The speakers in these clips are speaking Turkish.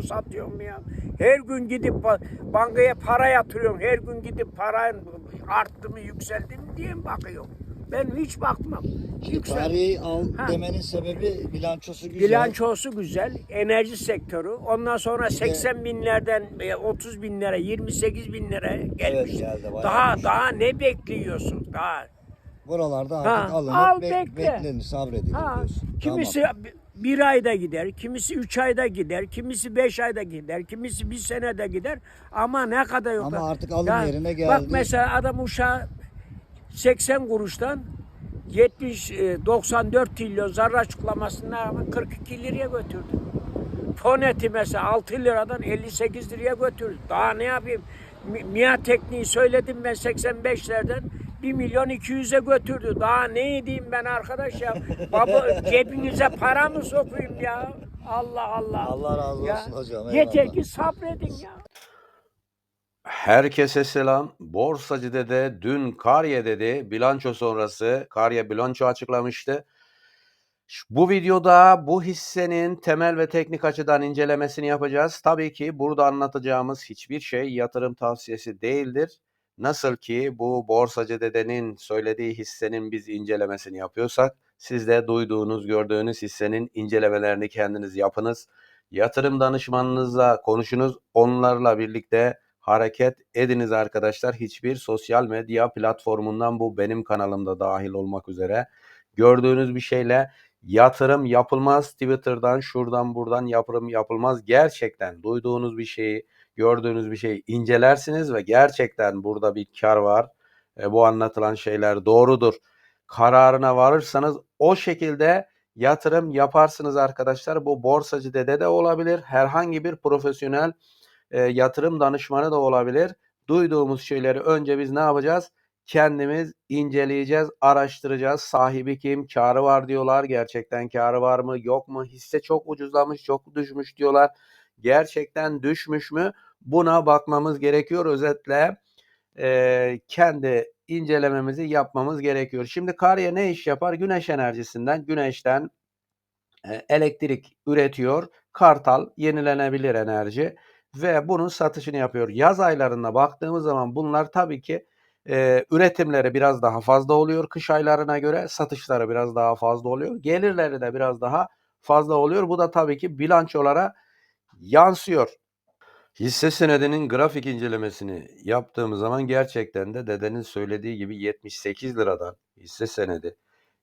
mı satıyorum ya? Her gün gidip ba- bankaya para yatırıyorum. Her gün gidip para arttı mı yükseldi mi diye mi bakıyorum? Ben hiç bakmam. Yüksel. Tarihi al Ha. demenin sebebi bilançosu güzel. Bilançosu güzel, enerji sektörü. Ondan sonra de- 80 binlerden e, 30 bin lira, 28 bin lira gelmiş. geldi, bayağı daha düştü. daha ne bekliyorsun? Daha Buralarda Ha, artık alınıp al bek- bekle. beklenir, sabredilir Ha, diyorsun. kimisi bir ayda gider, kimisi üç ayda gider, kimisi beş ayda gider, kimisi bir senede gider. Ama ne kadar yok. Ama artık alım Ya, yerine Bak geldi. mesela adam uşağı 80 kuruştan 70 e, 94 trilyon zarar açıklamasına rağmen 42 liraya götürdü. Foneti mesela 6 liradan 58 liraya götürdü. Daha ne yapayım? Mi- MİA tekniği söyledim ben 85'lerden 1 milyon 200'e götürdü. Daha ne edeyim ben arkadaş ya? Baba cebinize para mı sokayım ya? Allah Allah. Allah razı Ya, olsun hocam, Yeter ki sabredin ya. Herkese selam. Borsacı Dede dün Karye dedi. Bilanço sonrası Karye bilanço açıklamıştı. Bu videoda bu hissenin temel ve teknik açıdan incelemesini yapacağız. Tabii ki burada anlatacağımız hiçbir şey yatırım tavsiyesi değildir. Nasıl ki bu borsacı dedenin söylediği hissenin biz incelemesini yapıyorsak siz de duyduğunuz, gördüğünüz hissenin incelemelerini kendiniz yapınız. Yatırım danışmanınızla konuşunuz. Onlarla birlikte hareket ediniz arkadaşlar. Hiçbir sosyal medya platformundan bu benim kanalımda dahil olmak üzere gördüğünüz bir şeyle yatırım yapılmaz. Twitter'dan şuradan buradan yatırım yapılmaz. Gerçekten duyduğunuz bir şeyi, gördüğünüz bir şeyi incelersiniz ve gerçekten burada bir kar var. E, bu anlatılan şeyler doğrudur. Kararına varırsanız o şekilde yatırım yaparsınız arkadaşlar. Bu borsacı dede de olabilir. Herhangi bir profesyonel e, yatırım danışmanı da olabilir. Duyduğumuz şeyleri önce biz ne yapacağız? Kendimiz inceleyeceğiz, araştıracağız. Sahibi kim? Karı var diyorlar. Gerçekten karı var mı? Yok mu? Hisse çok ucuzlamış, çok düşmüş diyorlar. Gerçekten düşmüş mü? Buna bakmamız gerekiyor. Özetle e, kendi incelememizi yapmamız gerekiyor. Şimdi Karya ne iş yapar? Güneş enerjisinden, güneşten e, elektrik üretiyor. Kartal yenilenebilir enerji ve bunun satışını yapıyor. Yaz aylarına baktığımız zaman bunlar tabii ki e, üretimleri biraz daha fazla oluyor. Kış aylarına göre satışları biraz daha fazla oluyor. Gelirleri de biraz daha fazla oluyor. Bu da tabii ki bilançolara yansıyor. Hisse senedinin grafik incelemesini yaptığımız zaman gerçekten de dedenin söylediği gibi 78 liradan hisse senedi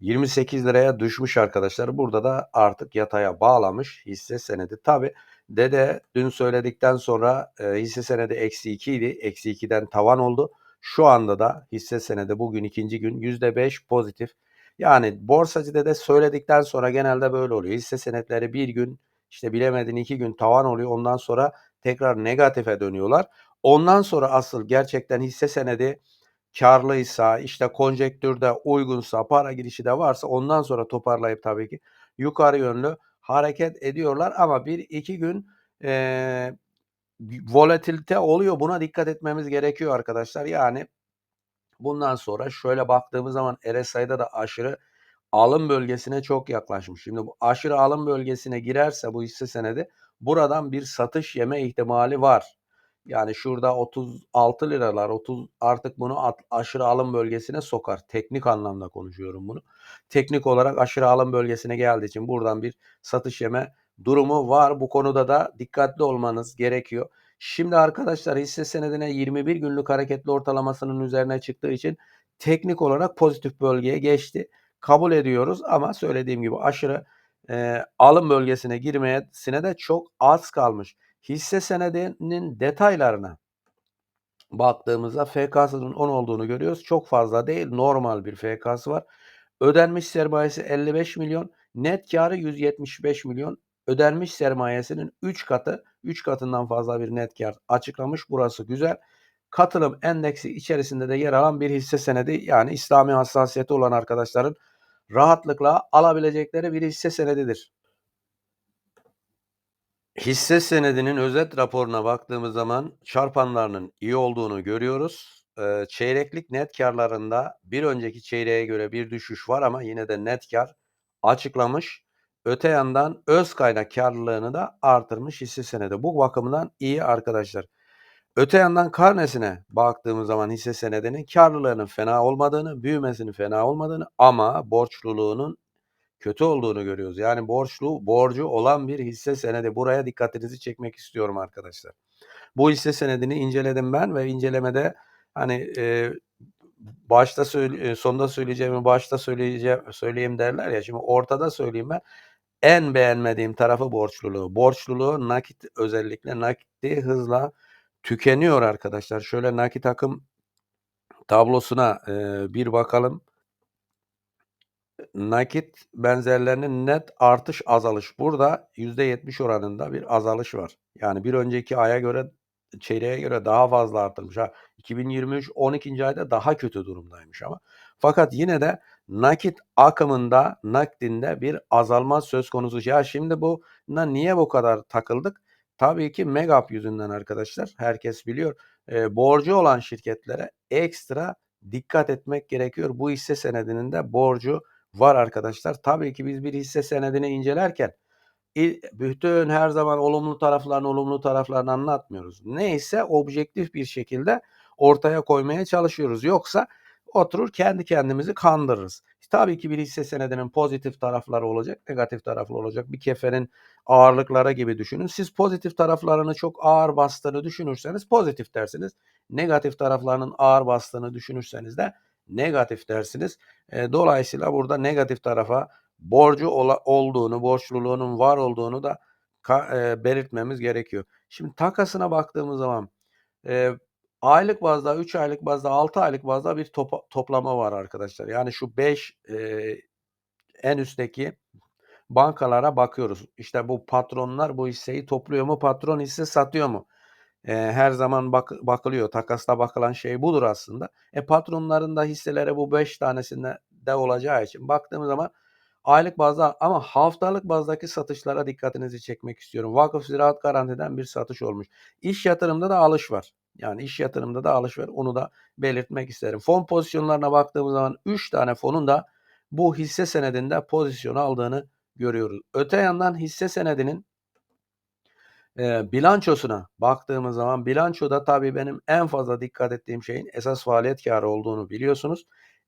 28 liraya düşmüş arkadaşlar. Burada da artık yataya bağlamış hisse senedi. Tabi dede dün söyledikten sonra e, hisse senedi eksi 2 idi. Eksi 2'den tavan oldu. Şu anda da hisse senedi bugün ikinci gün %5 pozitif. Yani borsacı dede söyledikten sonra genelde böyle oluyor. Hisse senetleri bir gün işte bilemedin iki gün tavan oluyor. Ondan sonra tekrar negatife dönüyorlar. Ondan sonra asıl gerçekten hisse senedi karlıysa, işte konjektürde uygunsa, para girişi de varsa ondan sonra toparlayıp tabii ki yukarı yönlü hareket ediyorlar. Ama bir iki gün eee volatilite oluyor. Buna dikkat etmemiz gerekiyor arkadaşlar. Yani bundan sonra şöyle baktığımız zaman RSI'da da aşırı alım bölgesine çok yaklaşmış. Şimdi bu aşırı alım bölgesine girerse bu hisse senedi buradan bir satış yeme ihtimali var. Yani şurada 36 liralar 30 artık bunu at- aşırı alım bölgesine sokar. Teknik anlamda konuşuyorum bunu. Teknik olarak aşırı alım bölgesine geldiği için buradan bir satış yeme durumu var. Bu konuda da dikkatli olmanız gerekiyor. Şimdi arkadaşlar hisse senedine 21 günlük hareketli ortalamasının üzerine çıktığı için teknik olarak pozitif bölgeye geçti. Kabul ediyoruz ama söylediğim gibi aşırı e, alım bölgesine girmesine de çok az kalmış. Hisse senedinin detaylarına baktığımızda FK'sının 10 olduğunu görüyoruz. Çok fazla değil. Normal bir FK'sı var. Ödenmiş sermayesi 55 milyon. Net karı 175 milyon. Ödenmiş sermayesinin 3 katı, 3 katından fazla bir net kar açıklamış. Burası güzel. Katılım endeksi içerisinde de yer alan bir hisse senedi. Yani İslami hassasiyeti olan arkadaşların rahatlıkla alabilecekleri bir hisse senedidir. Hisse senedinin özet raporuna baktığımız zaman çarpanlarının iyi olduğunu görüyoruz. Eee, çeyreklik net karlarında bir önceki çeyreğe göre bir düşüş var ama yine de net kar açıklamış. Öte yandan öz kaynak karlılığını da artırmış hisse senedi. Bu bakımdan iyi arkadaşlar. Öte yandan karnesine baktığımız zaman hisse senedinin karlılığının fena olmadığını, büyümesinin fena olmadığını ama borçluluğunun kötü olduğunu görüyoruz. Yani borçlu, borcu olan bir hisse senedi. Buraya dikkatinizi çekmek istiyorum arkadaşlar. Bu hisse senedini inceledim ben ve incelemede hani e, başta söyle, sonda söyleyeceğimi başta söyleyeceğim söyleyeyim derler ya. Şimdi ortada söyleyeyim ben. En beğenmediğim tarafı borçluluğu. Borçluluğu nakit özellikle nakiti hızla tükeniyor arkadaşlar. Şöyle nakit akım tablosuna e, bir bakalım. Nakit benzerlerinin net artış azalış. Burada %70 oranında bir azalış var. Yani bir önceki aya göre çeyreğe göre daha fazla artmış. Ha, 2023 12. ayda daha kötü durumdaymış ama. Fakat yine de nakit akımında, nakdinde bir azalma söz konusu. Ya şimdi buna niye bu kadar takıldık? Tabii ki Megap yüzünden arkadaşlar. Herkes biliyor. E, borcu olan şirketlere ekstra dikkat etmek gerekiyor. Bu hisse senedinin de borcu var arkadaşlar. Tabii ki biz bir hisse senedini incelerken bütün her zaman olumlu taraflarını olumlu taraflarını anlatmıyoruz. Neyse objektif bir şekilde ortaya koymaya çalışıyoruz. Yoksa oturur kendi kendimizi kandırırız. Tabii ki bir hisse senedinin pozitif tarafları olacak, negatif tarafları olacak. Bir kefenin ağırlıklara gibi düşünün. Siz pozitif taraflarını çok ağır bastığını düşünürseniz pozitif dersiniz. Negatif taraflarının ağır bastığını düşünürseniz de negatif dersiniz. E, dolayısıyla burada negatif tarafa borcu ola, olduğunu, borçluluğunun var olduğunu da ka- e, belirtmemiz gerekiyor. Şimdi takasına baktığımız zaman e, aylık bazda, 3 aylık bazda, 6 aylık bazda bir topa- toplama var arkadaşlar. Yani şu 5 en üstteki bankalara bakıyoruz. İşte bu patronlar bu hisseyi topluyor mu? Patron hisse satıyor mu? E, her zaman bak, bakılıyor. Takasta bakılan şey budur aslında. E patronların da hisseleri bu 5 tanesinde de olacağı için baktığımız zaman aylık bazda ama haftalık bazdaki satışlara dikkatinizi çekmek istiyorum. Vakıf Ziraat Garanti'den bir satış olmuş. İş yatırımda da alış var. Yani iş yatırımda da alış var. Onu da belirtmek isterim. Fon pozisyonlarına baktığımız zaman 3 tane fonun da bu hisse senedinde pozisyon aldığını görüyoruz. Öte yandan hisse senedinin e, bilançosuna baktığımız zaman bilançoda tabii benim en fazla dikkat ettiğim şeyin esas faaliyet karı olduğunu biliyorsunuz.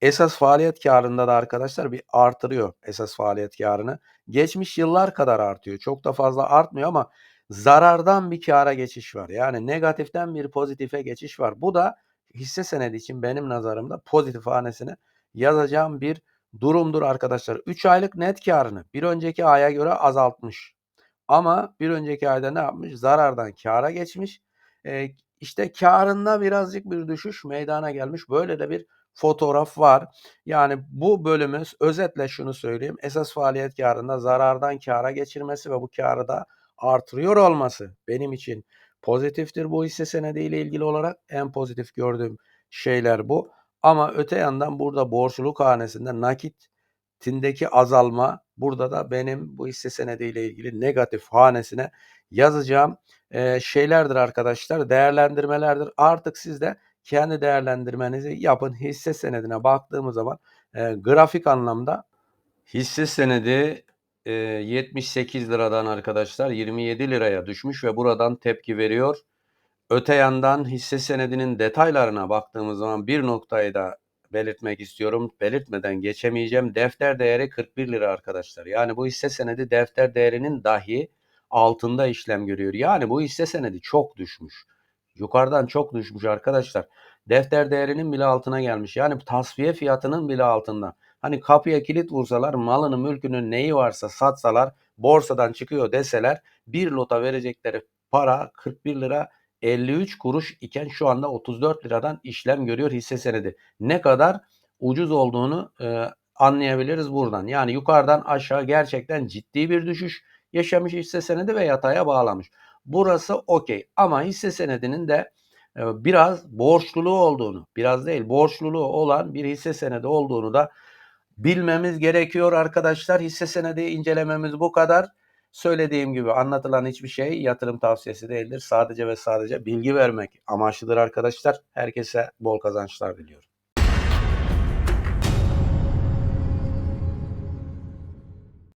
Esas faaliyet karında da arkadaşlar bir artırıyor esas faaliyet karını. Geçmiş yıllar kadar artıyor. Çok da fazla artmıyor ama zarardan bir kâra geçiş var. Yani negatiften bir pozitife geçiş var. Bu da hisse senedi için benim nazarımda pozitif hanesine yazacağım bir durumdur arkadaşlar. 3 aylık net karını bir önceki aya göre azaltmış. Ama bir önceki ayda ne yapmış? Zarardan kâra geçmiş. E, işte karında birazcık bir düşüş meydana gelmiş. Böyle de bir fotoğraf var. Yani bu bölümümüz özetle şunu söyleyeyim. Esas faaliyet karında zarardan kâra geçirmesi ve bu karı da artırıyor olması benim için pozitiftir bu hisse senediyle ilgili olarak. En pozitif gördüğüm şeyler bu. Ama öte yandan burada borçluluk hanesinde nakitindeki azalma burada da benim bu hisse senediyle ilgili negatif hanesine yazacağım e, şeylerdir arkadaşlar. Değerlendirmelerdir. Artık siz de kendi değerlendirmenizi yapın. Hisse senedine baktığımız zaman e, grafik anlamda hisse senedi e, 78 liradan arkadaşlar 27 liraya düşmüş ve buradan tepki veriyor. Öte yandan hisse senedinin detaylarına baktığımız zaman bir noktayı da belirtmek istiyorum. Belirtmeden geçemeyeceğim. Defter değeri 41 lira arkadaşlar. Yani bu hisse senedi defter değerinin dahi altında işlem görüyor. Yani bu hisse senedi çok düşmüş. Yukarıdan çok düşmüş arkadaşlar. Defter değerinin bile altına gelmiş. Yani tasfiye fiyatının bile altında. Hani kapıya kilit vursalar malını mülkünün neyi varsa satsalar borsadan çıkıyor deseler bir lota verecekleri para 41 lira 53 kuruş iken şu anda 34 liradan işlem görüyor hisse senedi. Ne kadar ucuz olduğunu e, anlayabiliriz buradan. Yani yukarıdan aşağı gerçekten ciddi bir düşüş yaşamış hisse senedi ve yataya bağlamış. Burası okey ama hisse senedinin de e, biraz borçluluğu olduğunu, biraz değil borçluluğu olan bir hisse senedi olduğunu da bilmemiz gerekiyor arkadaşlar. Hisse senedi incelememiz bu kadar. Söylediğim gibi anlatılan hiçbir şey yatırım tavsiyesi değildir. Sadece ve sadece bilgi vermek amaçlıdır arkadaşlar. Herkese bol kazançlar diliyorum.